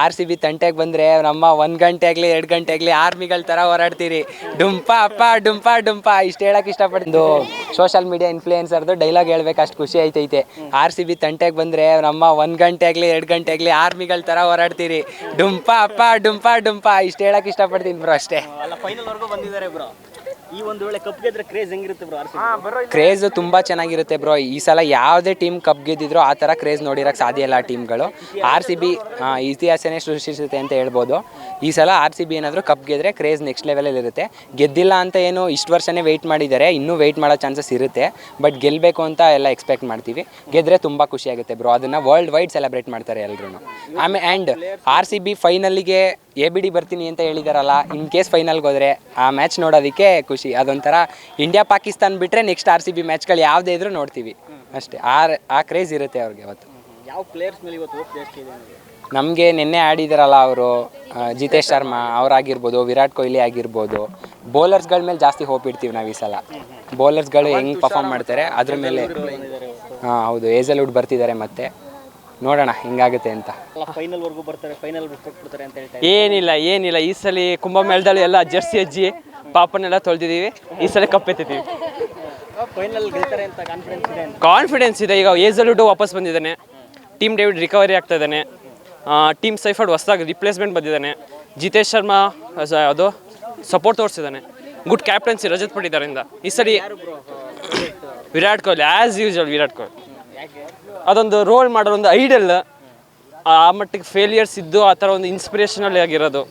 R C B ತಂಟೆಗೆ ಬಂದ್ರೆ ನಮ್ಮ ಒಂದ್ ಗಂಟೆ ಆಗ್ಲಿ ಎರಡ್ ಗಂಟೆ ಆಗ್ಲಿ ಆರ್ಮಿಗಳ ತರ ಹೋರಾಡ್ತೀರಿ. ಡುಂಪ, ಅಪ್ಪ, ಡುಂಪ ಡುಂಪ. ಇಷ್ಟ ಹೇಳಕ್ ಇಷ್ಟಪಡ್ತೀನಿ ಸೋಷಿಯಲ್ ಮೀಡಿಯಾ ಇನ್ಫ್ಲೂಯೆನ್ಸರ್ದು ಡೈಲಾಗ್ ಹೇಳ್ಬೇಕು, ಅಷ್ಟು ಖುಷಿ ಐತೈತೆ ಆರ್ ಸಿ ಬಿ ತಂಟೆಗೆ ಬಂದ್ರೆ ನಮ್ಮ ಒಂದ್ ಗಂಟೆ ಆಗ್ಲಿ ಎರಡ್ ಗಂಟೆ ಆಗ್ಲಿ ಆರ್ಮಿಗಳ ತರ ಹೋರಾಡ್ತೀರಿ. ಡುಂಪ, ಅಪ್ಪ, ಡುಂಪ ಡುಂಪ. ಇಷ್ಟ ಹೇಳಕ್ ಇಷ್ಟಪಡ್ತೀನಿ ಬ್ರೋ ಅಷ್ಟೇ. ಈ ಒಂದು ವೇಳೆ ಕಪ್ ಗೆದ್ರೆ ಕ್ರೇಜ್ ಹೆಂಗಿರುತ್ತೆ ಬ್ರೋ ಕ್ರೇಜ್ ತುಂಬಾ ಚೆನ್ನಾಗಿರುತ್ತೆ ಬ್ರೋ ಈ ಸಲ ಯಾವುದೇ ಟೀಮ್ ಕಪ್ ಗೆದ್ದಿದ್ರು ಆ ತರ ಕ್ರೇಜ್ ನೋಡಿರಕ್ಕೆ ಸಾಧ್ಯ ಇಲ್ಲ ಆ ಟೀಮ್ಗಳು ಆರ್ ಸಿ ಬಿ ಇತಿಹಾಸನೇ ಸೃಷ್ಟಿಸುತ್ತೆ ಅಂತ ಹೇಳ್ಬೋದು. ಈ ಸಲ ಆರ್ ಸಿ ಬಿ ಏನಾದರೂ ಕಪ್ ಗೆದ್ರೆ ಕ್ರೇಜ್ ನೆಕ್ಸ್ಟ್ ಲೆವೆಲಲ್ಲಿ ಇರುತ್ತೆ. ಗೆದ್ದಿಲ್ಲ ಅಂತ ಏನು ಇಷ್ಟು ವರ್ಷನೇ ವೆಯ್ಟ್ ಮಾಡಿದ್ದಾರೆ. ಇನ್ನೂ ವೆಯ್ಟ್ ಮಾಡೋ ಚಾನ್ಸಸ್ ಇರುತ್ತೆ. ಬಟ್ ಗೆಲ್ಲಬೇಕು ಅಂತ ಎಲ್ಲ ಎಕ್ಸ್ಪೆಕ್ಟ್ ಮಾಡ್ತೀವಿ. ಗೆದ್ರೆ ತುಂಬ ಖುಷಿಯಾಗುತ್ತೆ ಬ್ರೋ ಅದನ್ನು ವರ್ಲ್ಡ್ ವೈಡ್ ಸೆಲೆಬ್ರೇಟ್ ಮಾಡ್ತಾರೆ ಎಲ್ಲರೂ ಆಮೇಲೆ ಆ್ಯಂಡ್ ಆರ್ ಸಿ ಬಿ ಫೈನಲ್ಲಿಗೆ ಎ ಬಿ ಡಿ ಬರ್ತೀನಿ ಅಂತ ಹೇಳಿದಾರಲ್ಲ ಇನ್ ಕೇಸ್ ಫೈನಲ್ಗೆ ಹೋದರೆ ಆ ಮ್ಯಾಚ್ ನೋಡೋದಕ್ಕೆ ಖುಷಿ ಅದೊಂಥರ ಇಂಡಿಯಾ ಪಾಕಿಸ್ತಾನ ಬಿಟ್ಟರೆ ನೆಕ್ಸ್ಟ್ ಆರ್ ಸಿ ಬಿ ಮ್ಯಾಚ್ಗಳು ಯಾವುದೇ ಇದ್ರೂ ನೋಡ್ತೀವಿ. ಅಷ್ಟೇ. ಆ ಆ ಕ್ರೇಜ್ ಇರುತ್ತೆ ಅವ್ರಿಗೆ ಅವತ್ತು. ಯಾವ ಪ್ಲೇಯರ್ಸ್ ಮೇಲೆ ಇವತ್ತು ಇದೆ ನಮಗೆ? ನಿನ್ನೆ ಆಡಿದಾರಲ್ಲ ಅವರು ಜಿತೇಶ್ ಶರ್ಮಾ ಅವರಾಗಿರ್ಬೋದು ವಿರಾಟ್ ಕೊಹ್ಲಿ ಆಗಿರ್ಬೋದು. ಬೌಲರ್ಸ್ಗಳ ಮೇಲೆ ಜಾಸ್ತಿ ಹೋಪ್ ಇಡ್ತೀವಿ ನಾವು ಈ ಸಲ. ಬೌಲರ್ಸ್ಗಳು ಹೆಂಗ್ ಪರ್ಫಾರ್ಮ್ ಮಾಡ್ತಾರೆ ಅದ್ರ ಮೇಲೆ ಹಾಂ ಹೌದು. ಏಜಲ್ವುಡ್ ಬರ್ತಿದ್ದಾರೆ ಮತ್ತೆ. ನೋಡೋಣ ಹಿಂಗಾಗುತ್ತೆ ಅಂತ. ಫೈನಲ್ ವರ್ಗೂ ಬರ್ತಾರೆ ಫೈನಲ್ ಬಿಟ್ಬಿಡ್ತಾರೆ ಅಂತ ಹೇಳ್ತಾ ಏನಿಲ್ಲ ಏನಿಲ್ಲ. ಈ ಸಲ ಕುಂಭಮೇಳದಲ್ಲಿ ಎಲ್ಲ ಜರ್ಸಿ ಅಜ್ಜಿ. ಪಾಪನೆಲ್ಲ ತೊಳೆದಿದ್ದೀವಿ. ಈ ಸಲ ಕಪ್ ಎತ್ತಿದ್ದೀವಿ. ಕಾನ್ಫಿಡೆನ್ಸ್ ಇದೆ ಈಗ ಏಜಲ್ವುಡ್ ವಾಪಸ್ ಬಂದಿದ್ದಾನೆ. ಟೀಮ್ ಡೇವಿಡ್ ರಿಕವರಿ ಆಗ್ತಾ ಇದ್ದಾನೆ. ಟೀಮ್ ಸೈಫರ್ಡ್ ಹೊಸದಾಗಿ ರಿಪ್ಲೇಸ್ಮೆಂಟ್ ಬಂದಿದ್ದಾನೆ. ಜಿತೇಶ್ ಶರ್ಮಾ ಅದು ಸಪೋರ್ಟ್ ತೋರಿಸಿದ್ದಾನೆ. ಗುಡ್ ಕ್ಯಾಪ್ಟನ್ಸಿ ರಜತ್ ಪಟ್ಟಿದ್ದಾರಿಂದ ಈ ಸರಿ ವಿರಾಟ್ ಕೊಹ್ಲಿ ಆ್ಯಸ್ ಯೂಶಲ್ ವಿರಾಟ್ ಕೊಹ್ಲಿ. ಅದೊಂದು ರೋಲ್ ಮಾಡೋ ಒಂದು ಐಡಲ್ ಆ ಮಟ್ಟಿಗೆ ಫೇಲಿಯರ್ಸ್ ಇದ್ದು ಆ ಥರ ಒಂದು ಇನ್ಸ್ಪಿರೇಷನಲ್ಲಿ ಆಗಿರೋದು.